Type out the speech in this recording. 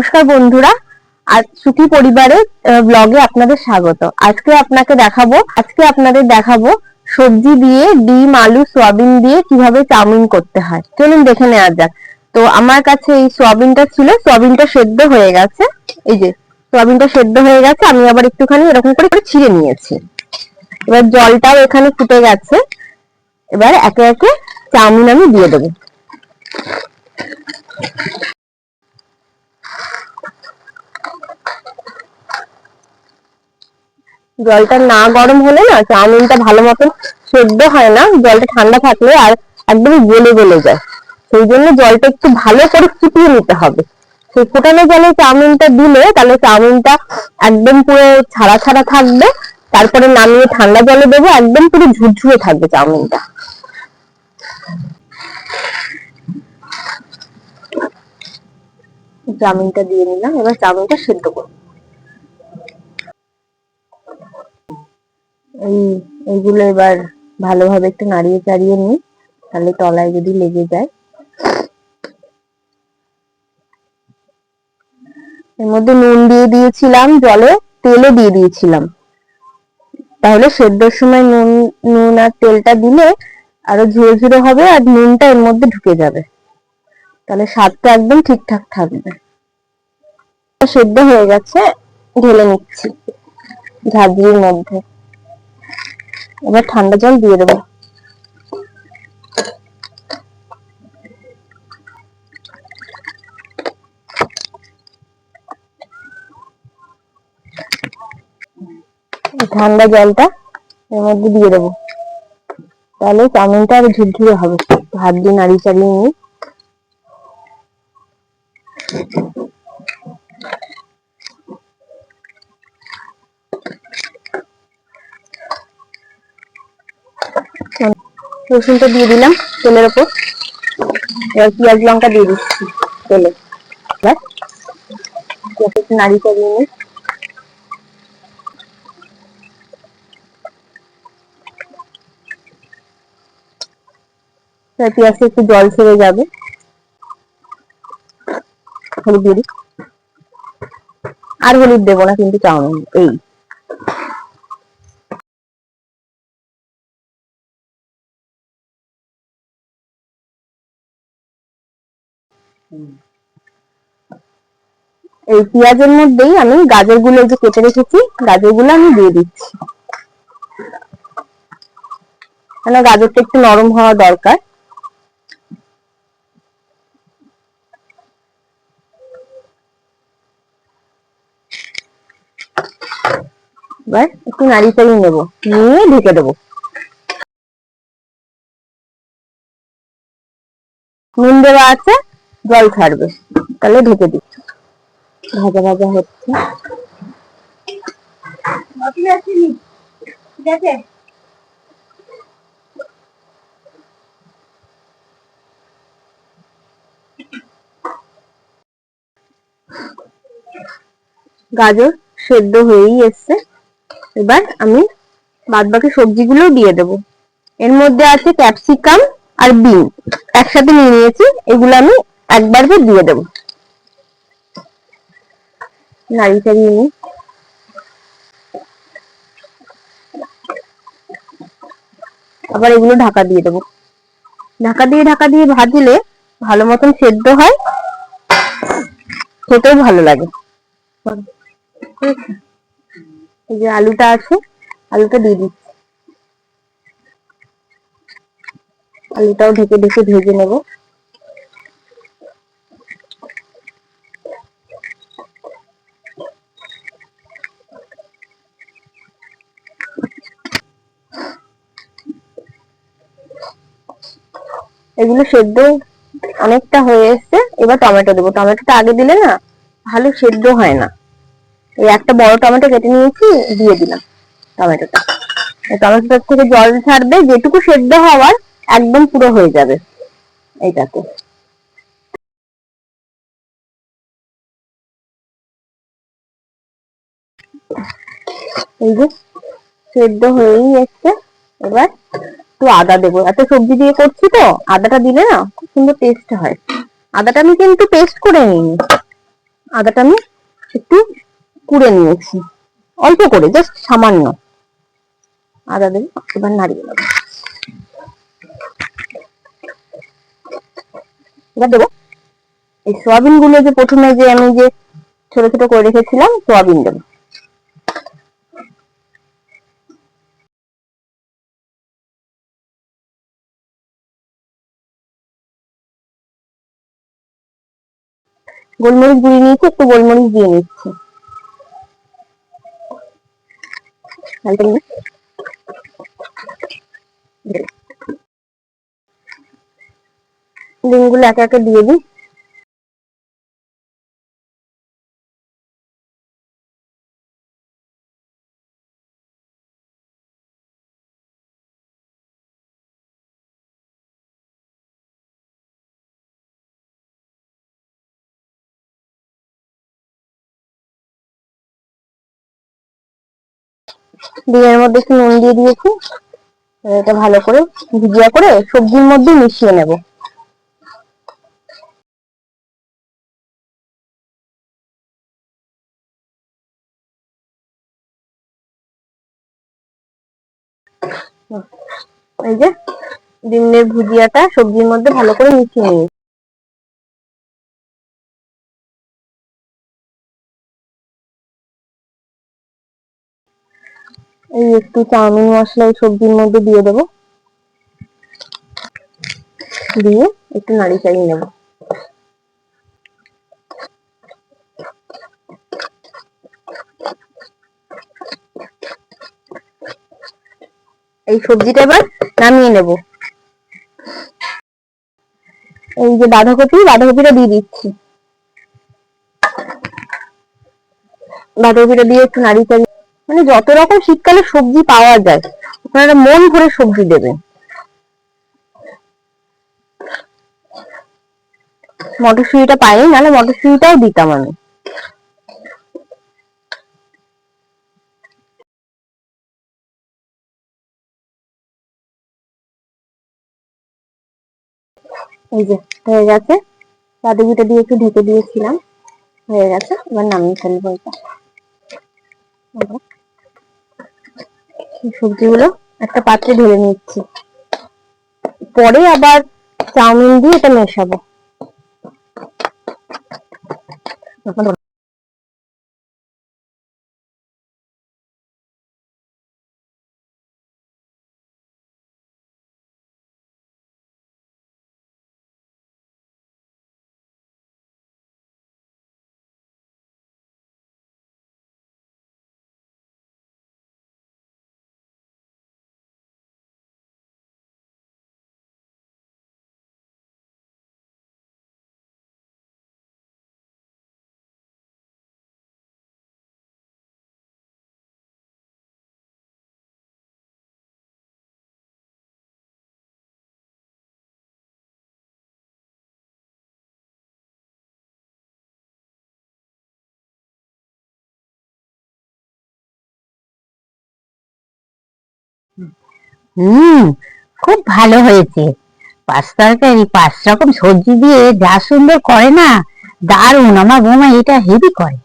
নমস্কার বন্ধুরা আজ সুখী পরিবারের ব্লগে আপনাদের স্বাগত। আজকে আপনাকে দেখাবো, আজকে আপনাদের দেখাবো সবজি দিয়ে ডিম, আলু, সোয়াবিন দিয়ে কীভাবে চাউমিন করতে হয়। চলুন দেখে নেওয়া যাক। তো আমার কাছে এই সোয়াবিনটা ছিল, সোয়াবিনটা সেদ্ধ হয়ে গেছে। এই যে, সোয়াবিনটা সেদ্ধ হয়ে গেছে, আমি আবার একটুখানি এরকম করে করে ছিঁড়ে নিয়েছি। এবার জলটাও এখানে ফুটে গেছে। এবার একে একে চাউমিন আমি দিয়ে দেবো। জলটা না গরম হলে না চাউমিনটা ভালো মতন সেদ্ধ হয় না, জলটা ঠান্ডা থাকলে আর একদমই গলে গলে যায়। সেই জন্য জলটা একটু ভালো করে ফুটিয়ে নিতে হবে। সেই ফোটানো জলে চাউমিনটা দিলে তাহলে চাউমিনটা একদম পুরো ছাড়া ছাড়া থাকবে, তারপরে নামিয়ে ঠান্ডা জলে দেবো, একদম পুরো ঝুরঝুরে থাকবে চাউমিনটা। চাউমিনটা দিয়ে নিলাম, এবার চাউমিনটা সেদ্ধ করব। এই এইগুলো এবার ভালোভাবে একটু নাড়িয়ে চাড়িয়ে নিই। তাহলে তলায় যদি লেগে যায়। এর মধ্যে নুন দিয়ে দিয়েছিলাম, জলে তেলও দিয়ে দিয়েছিলাম। তাহলে সেদ্ধর সময় নুন নুন আর তেলটা দিলে আরও ঝুড়ে ঝুড়ে হবে আর নুনটা এর মধ্যে ঢুকে যাবে। তাহলে স্বাদটা একদম ঠিকঠাক থাকবে। সেদ্ধ হয়ে গেছে, ঢেলে নিচ্ছি। ঝাঁঝরির মধ্যে। এবার ঠান্ডা জল দিয়ে দেবো। ঠান্ডা জলটা এর মধ্যে দিয়ে দেবো। তাহলে চাউমিনটা আর ঝুরঝুরে হবে। হাত দিয়ে নাড়িয়ে চাড়িয়ে নিই রসুনটা দিয়ে দিলাম তেলের ওপর। এবার পেঁয়াজ লঙ্কা দিয়ে দিচ্ছি তেলে। এবার একটু নাড়িয়ে চাড়িয়ে নিই। পেঁয়াজটা একটু জল ছেড়ে যাবে। হলুদ দিয়ে আর হলুদ দেবো না, কিন্তু চাউমিন, এই। এই পেঁয়াজের মধ্যেই আমি গাজরগুলো যে কেটে রেখেছি। গাজরগুলো আমি দিয়ে দিচ্ছি। কেন গাজরটা একটু নরম হওয়া দরকার। এবার একটু নাড়ি চাড়িয়ে নেব। নিয়ে ঢেকে দেবো। নুন দেওয়া আছে, জল ছাড়বে। তাহলে ঢেকে দিই ভাজা ভাজা হচ্ছে। গাজর সেদ্ধ হয়েই এসছে। এবার আমি বাদ বাকি সবজিগুলো দিয়ে দেব। এর মধ্যে আছে ক্যাপসিকাম আর বিন। একসাথে নিয়ে নিয়েছি। এগুলো আমি একবার দিয়ে দেব। চাড়িয়ে নিই আবার এগুলো ঢাকা দিয়ে দেবো। ঢাকা দিয়ে ঢাকা দিয়ে ভাজলে ভালো মতন সেদ্ধ হয়। খেতেও ভালো লাগে। এই যে আলুটা আছে, আলুটা দিয়ে দিচ্ছি। আলুটাও ঢেকে ঢেকে ভেজে নেব। এগুলো সেদ্ধ অনেকটা হয়ে এসছে, এবার টমেটো দেবো। টমেটোটা আগে দিলে না ভালো সেদ্ধ হয় না। এই একটা বড় টমেটো কেটে নিয়েছি, দিয়ে দিলাম টমেটোটা। টমেটোটার থেকে জল ছাড়বে, যেটুকু সেদ্ধ হওয়ার একদম পুরো হয়ে যাবে এইটাতে। এই যে সেদ্ধ হয়েই এসছে, এবার একটু আদা দেবো। এত সবজি দিয়ে করছি তো, আদাটা দিলে না খুব সুন্দর টেস্ট হয়। আদাটা আমি কিন্তু পেস্ট করে নিইনি। আদাটা আমি একটু কুড়ে নিয়েছি। অল্প করে জাস্ট সামান্য। আদা দেবো, এবার নাড়িয়ে নেব এবার দেবো। এই সোয়াবিনগুলো যে প্রথমে যে আমি যে ছোট ছোট করে রেখেছিলাম, সোয়াবিন দেবো। গোলমরিচ গুঁড়ি নিয়েছি একটু গোলমরিচ দিয়ে নিচ্ছি। ডিমগুলো একে একে দিয়ে দিই ডিমের মধ্যে একটু নুন দিয়ে দিয়েছি। এটা ভালো করে ভুজিয়া করে সবজির মধ্যে মিশিয়ে নেব। এই যে ডিমের ভুজিয়াটা সবজির মধ্যে ভালো করে মিশিয়ে নিই এই একটু চাউমিন মশলা এই সবজির মধ্যে দিয়ে দেবো। দিয়ে একটু নাড়ি চাড়িয়ে নেব। এই সবজিটা এবার নামিয়ে নেব। এই যে বাঁধাকপি, বাঁধাকপিটা দিয়ে দিচ্ছি। বাঁধাকপিটা দিয়ে একটু নাড়ি চাড়িয়ে মানে যত রকম শীতকালে সবজি পাওয়া যায় আপনারা মন ভরে সবজি দেবেন মটরশুঁড়িটা পাইনি, নাহলে মটরশুঁড়িটাও দিতাম আমি। এই যে, হয়ে গেছে। বাঁধাকপিটা দিয়ে একটু ঢেকে দিয়েছিলাম। হয়ে গেছে, এবার নামিয়ে ফেলব এটা। সবজিগুলো একটা পাত্রে ঢেলে নিচ্ছি। পরে আবার চাউমিন দিয়ে এটা মেশাবো। হুম খুব ভালো হয়েছে। পাঁচ তরকারি, পাঁচ রকম সবজি দিয়ে যা সুন্দর করে না, দারুণ। আমার বৌমা এটা হেভি করে।